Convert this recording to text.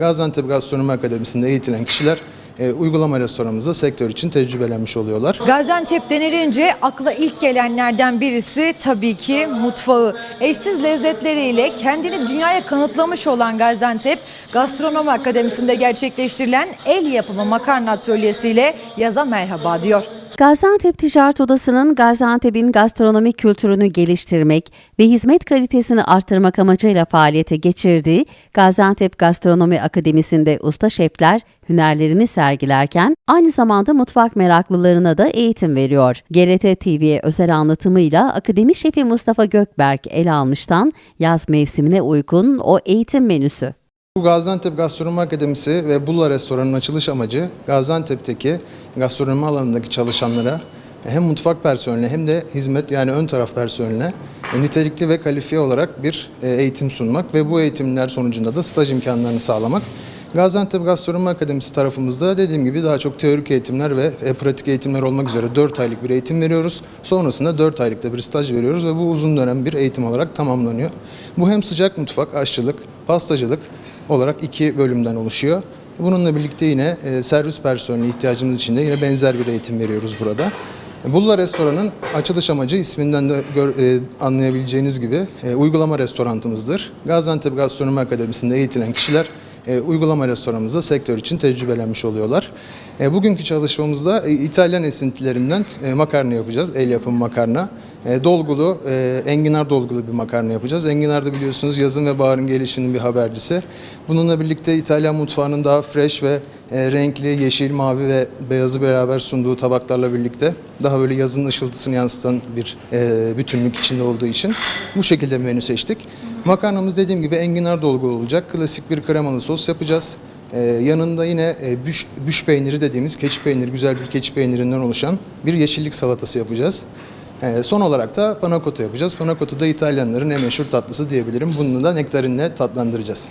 Gaziantep Gastronomi Akademisi'nde eğitilen kişiler e, uygulama restoranımızda sektör için tecrübelenmiş oluyorlar. Gaziantep denilince akla ilk gelenlerden birisi tabii ki mutfağı. Eşsiz lezzetleriyle kendini dünyaya kanıtlamış olan Gaziantep Gastronomi Akademisi'nde gerçekleştirilen el yapımı makarna atölyesiyle yaza merhaba diyor. Gaziantep Ticaret Odası'nın Gaziantep'in gastronomik kültürünü geliştirmek ve hizmet kalitesini arttırmak amacıyla faaliyete geçirdiği Gaziantep Gastronomi Akademisi'nde usta şefler hünerlerini sergilerken aynı zamanda mutfak meraklılarına da eğitim veriyor. GRT TV'ye özel anlatımıyla akademi şefi Mustafa Gökberk ele almıştan yaz mevsimine uygun o eğitim menüsü. Bu Gaziantep Gastronomi Akademisi ve Bulla Restoranı'nın açılış amacı Gaziantep'teki gastronomi alanındaki çalışanlara hem mutfak personeline hem de hizmet yani ön taraf personeline e, nitelikli ve kalifiye olarak bir e, eğitim sunmak ve bu eğitimler sonucunda da staj imkanlarını sağlamak. Gaziantep Gastronomi Akademisi tarafımızda dediğim gibi daha çok teorik eğitimler ve e, pratik eğitimler olmak üzere 4 aylık bir eğitim veriyoruz. Sonrasında 4 aylıkta bir staj veriyoruz ve bu uzun dönem bir eğitim olarak tamamlanıyor. Bu hem sıcak mutfak, aşçılık, pastacılık olarak iki bölümden oluşuyor. Bununla birlikte yine e, servis personeli ihtiyacımız için de yine benzer bir eğitim veriyoruz burada. Bulla Restoran'ın açılış amacı isminden de gör- e, anlayabileceğiniz gibi e, uygulama restorantımızdır. Gaziantep Gastronomi Akademisi'nde eğitilen kişiler e, uygulama restoranımızda sektör için tecrübelenmiş oluyorlar. E, bugünkü çalışmamızda e, İtalyan esintilerinden e, makarna yapacağız, el yapımı makarna. E, dolgulu, e, enginar dolgulu bir makarna yapacağız. Enginar da biliyorsunuz yazın ve baharın gelişinin bir habercisi. Bununla birlikte İtalyan mutfağının daha fresh ve e, renkli, yeşil, mavi ve beyazı beraber sunduğu tabaklarla birlikte daha böyle yazın ışıltısını yansıtan bir e, bütünlük içinde olduğu için bu şekilde menü seçtik. Makarnamız dediğim gibi enginar dolgulu olacak. Klasik bir kremalı sos yapacağız. Ee, yanında yine e, büş, büş peyniri dediğimiz keçi peyniri, güzel bir keçi peynirinden oluşan bir yeşillik salatası yapacağız. Ee, son olarak da panakota yapacağız. Panakota da İtalyanların en meşhur tatlısı diyebilirim. Bunu da nektarinle tatlandıracağız.